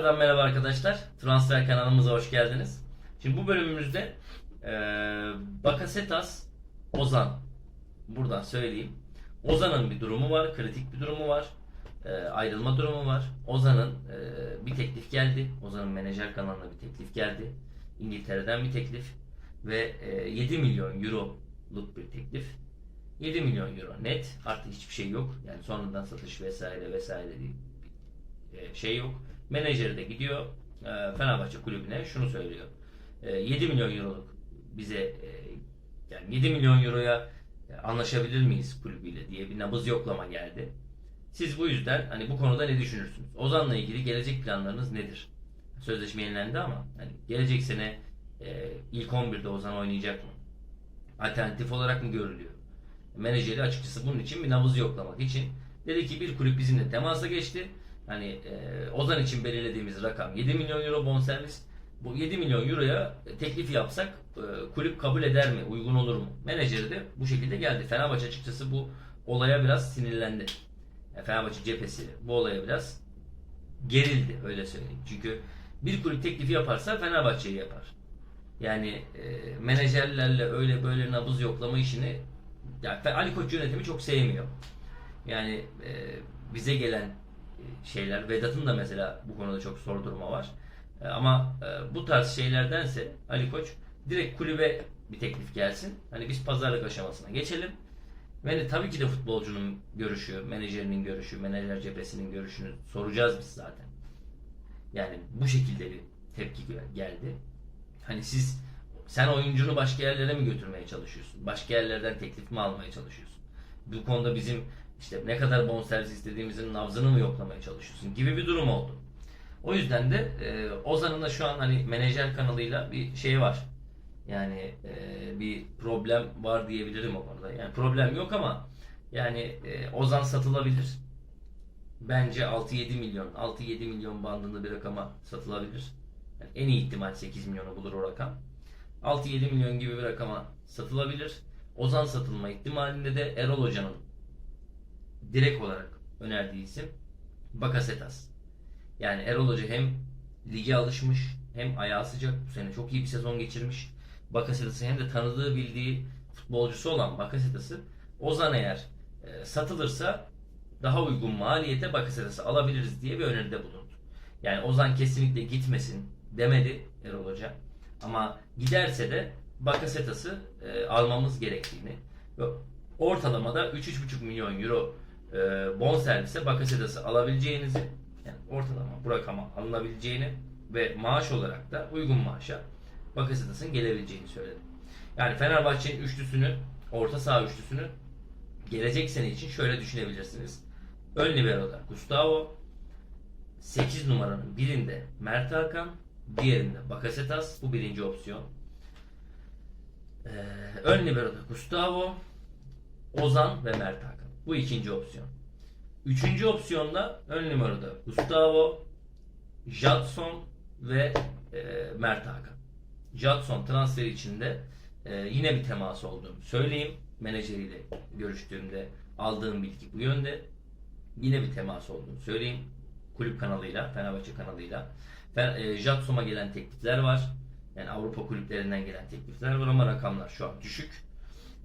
Tekrardan merhaba arkadaşlar. Transfer kanalımıza hoş geldiniz. Şimdi bu bölümümüzde e, Bakasetas Ozan buradan söyleyeyim. Ozan'ın bir durumu var, kritik bir durumu var. E, ayrılma durumu var. Ozan'ın e, bir teklif geldi. Ozan'ın menajer kanalına bir teklif geldi. İngiltere'den bir teklif ve e, 7 milyon euroluk bir teklif. 7 milyon euro net. Artık hiçbir şey yok. Yani sonradan satış vesaire vesaire değil e, şey yok. Menajeri de gidiyor e, Fenerbahçe kulübüne şunu söylüyor. E, 7 milyon euroluk bize e, yani 7 milyon euroya e, anlaşabilir miyiz kulübüyle diye bir nabız yoklama geldi. Siz bu yüzden hani bu konuda ne düşünürsünüz? Ozan'la ilgili gelecek planlarınız nedir? Sözleşme yenilendi ama hani gelecek sene e, ilk 11'de Ozan oynayacak mı? Alternatif olarak mı görülüyor? Menajeri açıkçası bunun için bir nabız yoklamak için dedi ki bir kulüp bizimle temasa geçti. Hani e, Ozan için belirlediğimiz rakam 7 milyon euro bonservis. Bu 7 milyon euroya teklif yapsak e, kulüp kabul eder mi? Uygun olur mu? Menajeri de bu şekilde geldi. Fenerbahçe açıkçası bu olaya biraz sinirlendi. Yani Fenerbahçe cephesi bu olaya biraz gerildi öyle söyleyeyim. Çünkü bir kulüp teklifi yaparsa Fenerbahçe'yi yapar. Yani e, menajerlerle öyle böyle nabız yoklama işini yani Ali Koç yönetimi çok sevmiyor. Yani e, bize gelen e, şeyler Vedat'ın da mesela bu konuda çok sordurma var. E, ama e, bu tarz şeylerdense Ali Koç direkt kulübe bir teklif gelsin. Hani biz pazarlık aşamasına geçelim. Ve tabii ki de futbolcunun görüşü, menajerinin görüşü, menajer cephesinin görüşünü soracağız biz zaten. Yani bu şekilde bir tepki geldi. Hani siz sen oyuncunu başka yerlere mi götürmeye çalışıyorsun? Başka yerlerden teklif mi almaya çalışıyorsun? Bu konuda bizim işte ne kadar bonservis istediğimizin nabzını mı yoklamaya çalışıyorsun gibi bir durum oldu. O yüzden de e, Ozan'ın da şu an hani menajer kanalıyla bir şey var. Yani e, bir problem var diyebilirim o konuda. Yani problem yok ama yani e, Ozan satılabilir. Bence 6-7 milyon, 6-7 milyon bandında bir rakama satılabilir. Yani en iyi ihtimal 8 milyonu bulur o rakam. 6-7 milyon gibi bir rakama satılabilir. Ozan satılma ihtimalinde de Erol Hoca'nın direkt olarak önerdiği isim Bakasetas. Yani Erol Hoca hem lige alışmış hem ayağı sıcak. Bu sene çok iyi bir sezon geçirmiş. Bakasetas'ı hem de tanıdığı bildiği futbolcusu olan Bakasetas'ı Ozan eğer e, satılırsa daha uygun maliyete Bakasetas'ı alabiliriz diye bir öneride bulundu. Yani Ozan kesinlikle gitmesin demedi Erol Hoca. Ama giderse de Bakasetas'ı e, almamız gerektiğini ve ortalamada 3-3,5 milyon euro e, bon servise Bakasetas'ı alabileceğinizi yani ortalama bu rakama alınabileceğini ve maaş olarak da uygun maaşa Bakasetas'ın gelebileceğini söyledi. Yani Fenerbahçe'nin üçlüsünü, orta saha üçlüsünü gelecek sene için şöyle düşünebilirsiniz. Ön libero'da Gustavo, 8 numaranın birinde Mert Hakan, diğerinde Bakasetas. Bu birinci opsiyon. Ee, ön libero'da Gustavo, Ozan ve Mert Hakan. Bu ikinci opsiyon. Üçüncü opsiyonda ön numarada Gustavo, Jadson ve e, Mert Hakan. Jadson transferi içinde e, yine bir temas olduğunu söyleyeyim. Menajeriyle görüştüğümde aldığım bilgi bu yönde. Yine bir temas olduğunu söyleyeyim. Kulüp kanalıyla, Fenerbahçe kanalıyla. Fen, e, Jadson'a gelen teklifler var. Yani Avrupa kulüplerinden gelen teklifler var ama rakamlar şu an düşük.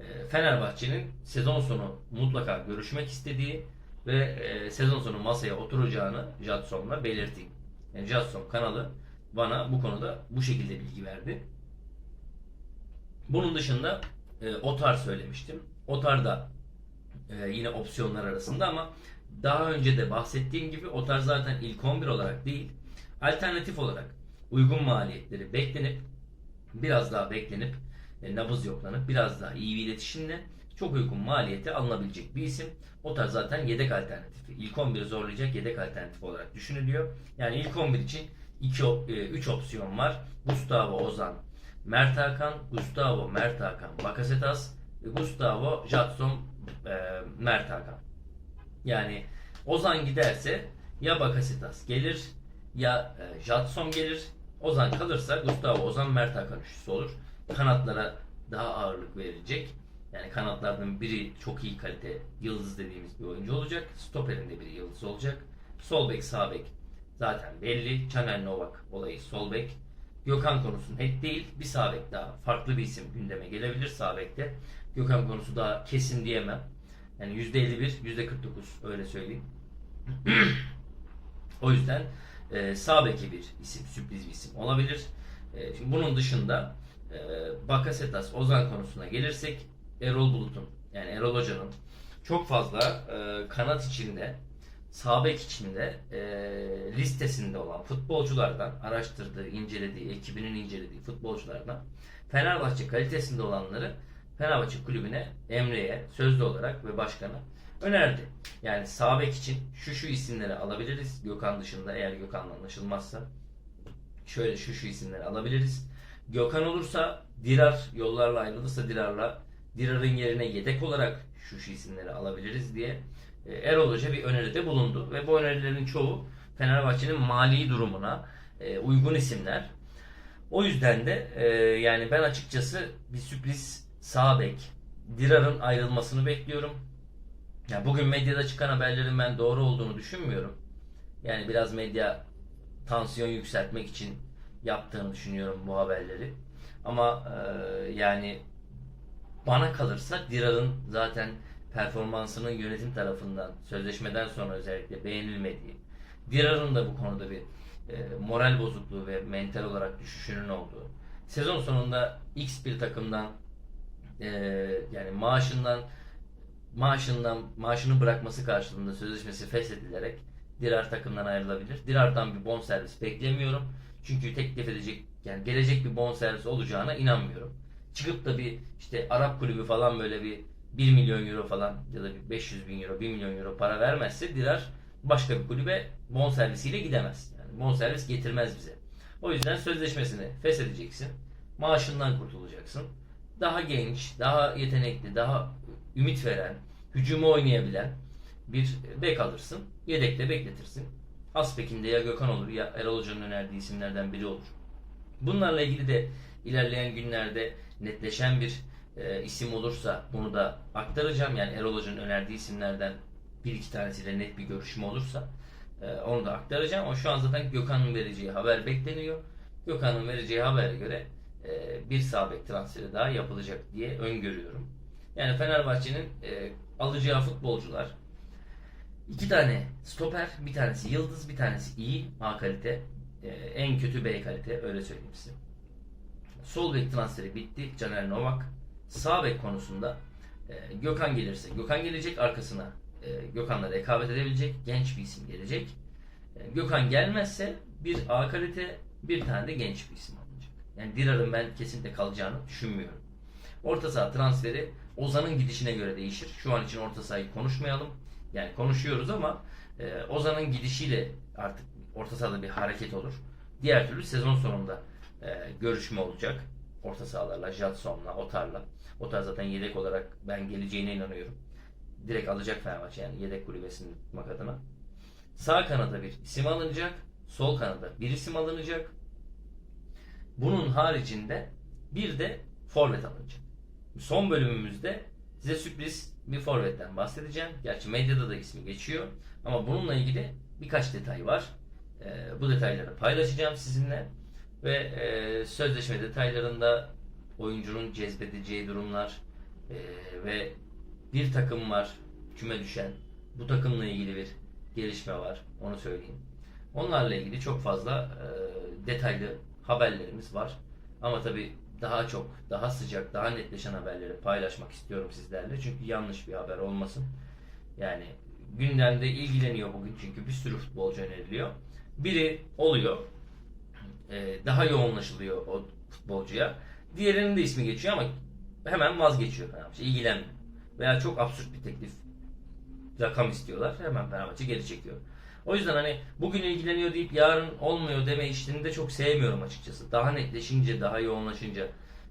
E, Fenerbahçe'nin sezon sonu mutlaka görüşmek istediği ve e, sezon sonu masaya oturacağını Jadson'la belirteyim. Yani Jadson kanalı bana bu konuda bu şekilde bilgi verdi. Bunun dışında e, Otar söylemiştim. Otar da e, yine opsiyonlar arasında ama daha önce de bahsettiğim gibi Otar zaten ilk 11 olarak değil, alternatif olarak uygun maliyetleri beklenip biraz daha beklenip nabız yoklanıp biraz daha iyi bir iletişimle çok uygun maliyete alınabilecek bir isim. O tarz zaten yedek alternatifi. İlk 11'i zorlayacak yedek alternatif olarak düşünülüyor. Yani ilk 11 için 3 opsiyon var. Gustavo Ozan, Mert Hakan, Gustavo Mert Hakan, Bakasetas, Gustavo Jadson, e, Mert Hakan. Yani Ozan giderse ya Bakasetas gelir ya e, Jadson gelir. Ozan kalırsa Gustavo Ozan Mert Hakan üçlüsü olur. Kanatlara daha ağırlık verilecek. Yani kanatlardan biri çok iyi kalite yıldız dediğimiz bir oyuncu olacak. Stoperin de biri yıldız olacak. Sol bek, sağ bek zaten belli. Caner Novak olayı sol bek. Gökhan konusu net değil. Bir sağ bek daha farklı bir isim gündeme gelebilir sağ bekte. Gökhan konusu daha kesin diyemem. Yani %51, %49 öyle söyleyeyim. o yüzden e, sağ beki bir isim, sürpriz bir isim olabilir. E, şimdi bunun dışında e, Bakasetas, Ozan konusuna gelirsek Erol Bulut'un yani Erol Hoca'nın çok fazla e, kanat içinde sağ bek içinde e, listesinde olan futbolculardan araştırdığı, incelediği, ekibinin incelediği futbolculardan Fenerbahçe kalitesinde olanları Fenerbahçe kulübüne Emre'ye sözlü olarak ve başkana önerdi. Yani sağ bek için şu şu isimleri alabiliriz. Gökhan dışında eğer Gökhan'la anlaşılmazsa şöyle şu şu isimleri alabiliriz. Gökhan olursa Dirar yollarla ayrılırsa Dirar'la Dirar'ın yerine yedek olarak şu isimleri alabiliriz diye e, Erol Hoca bir öneride bulundu ve bu önerilerin çoğu Fenerbahçe'nin mali durumuna e, uygun isimler. O yüzden de e, yani ben açıkçası bir sürpriz sağ bek Dirar'ın ayrılmasını bekliyorum. Ya bugün medyada çıkan haberlerin ben doğru olduğunu düşünmüyorum. Yani biraz medya tansiyon yükseltmek için yaptığını düşünüyorum bu haberleri. Ama e, yani bana kalırsa Dirar'ın zaten performansının yönetim tarafından sözleşmeden sonra özellikle beğenilmediği, Dirar'ın da bu konuda bir e, moral bozukluğu ve mental olarak düşüşünün olduğu, sezon sonunda X bir takımdan e, yani maaşından maaşından maaşını bırakması karşılığında sözleşmesi feshedilerek Dirar takımdan ayrılabilir. Dirar'dan bir bonservis beklemiyorum. Çünkü teklif edecek yani gelecek bir bonservis olacağına inanmıyorum. Çıkıp da bir işte Arap kulübü falan böyle bir 1 milyon euro falan ya da bir 500 bin euro 1 milyon euro para vermezse Dirar başka bir kulübe bonservisiyle gidemez. Yani bonservis getirmez bize. O yüzden sözleşmesini feshedeceksin. Maaşından kurtulacaksın. Daha genç, daha yetenekli, daha ümit veren, hücumu oynayabilen bir bek alırsın. Yedekte bekletirsin. Aspekinde ya Gökhan olur ya Erol Hoca'nın önerdiği isimlerden biri olur. Bunlarla ilgili de ilerleyen günlerde netleşen bir e, isim olursa bunu da aktaracağım. Yani Erol Hoca'nın önerdiği isimlerden bir iki tanesiyle net bir görüşme olursa e, onu da aktaracağım. Ama şu an zaten Gökhan'ın vereceği haber bekleniyor. Gökhan'ın vereceği habere göre e, bir sağ transferi daha yapılacak diye öngörüyorum. Yani Fenerbahçe'nin e, alacağı futbolcular iki tane stoper, bir tanesi yıldız, bir tanesi iyi A kalite, e, en kötü B kalite öyle söyleyeyim size. Sol bek transferi bitti. Caner Novak. Sağ bek konusunda e, Gökhan gelirse Gökhan gelecek arkasına e, Gökhan'la rekabet edebilecek genç bir isim gelecek. E, Gökhan gelmezse bir A kalite bir tane de genç bir isim alınacak. Yani Dirar'ın ben kesinlikle kalacağını düşünmüyorum. Orta saha transferi Ozan'ın gidişine göre değişir. Şu an için orta sahayı konuşmayalım. Yani konuşuyoruz ama e, Ozan'ın gidişiyle artık orta sahada bir hareket olur. Diğer türlü sezon sonunda e, görüşme olacak. Orta sahalarla, Jadson'la, Otar'la. Otar zaten yedek olarak ben geleceğine inanıyorum. Direkt alacak Fenerbahçe yani yedek kulübesini tutmak adına. Sağ kanada bir isim alınacak. Sol kanada bir isim alınacak. Bunun haricinde bir de forvet alınacak. Son bölümümüzde size sürpriz bir forvetten bahsedeceğim. Gerçi medyada da ismi geçiyor. Ama bununla ilgili birkaç detay var. Ee, bu detayları paylaşacağım sizinle. Ve e, sözleşme detaylarında oyuncunun cezbedeceği durumlar e, ve bir takım var küme düşen. Bu takımla ilgili bir gelişme var. Onu söyleyeyim. Onlarla ilgili çok fazla e, detaylı haberlerimiz var. Ama tabii daha çok, daha sıcak, daha netleşen haberleri paylaşmak istiyorum sizlerle. Çünkü yanlış bir haber olmasın. Yani gündemde ilgileniyor bugün çünkü bir sürü futbolcu öneriliyor. Biri oluyor. e, daha yoğunlaşılıyor o futbolcuya. Diğerinin de ismi geçiyor ama hemen vazgeçiyor Fenerbahçe. ilgilenmiyor. Veya çok absürt bir teklif rakam istiyorlar. Hemen Fenerbahçe geri çekiyor. O yüzden hani bugün ilgileniyor deyip yarın olmuyor deme işlerini de çok sevmiyorum açıkçası. Daha netleşince, daha yoğunlaşınca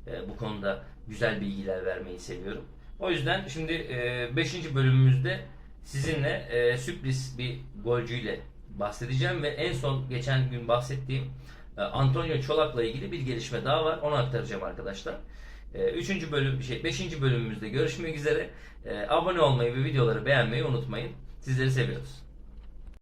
e, bu konuda güzel bilgiler vermeyi seviyorum. O yüzden şimdi 5. bölümümüzde sizinle e, sürpriz bir golcüyle bahsedeceğim ve en son geçen gün bahsettiğim e, Antonio Çolak'la ilgili bir gelişme daha var. Onu aktaracağım arkadaşlar. E, Üçüncü bölüm, şey, beşinci bölümümüzde görüşmek üzere. E, Abone olmayı ve videoları beğenmeyi unutmayın. Sizleri seviyoruz.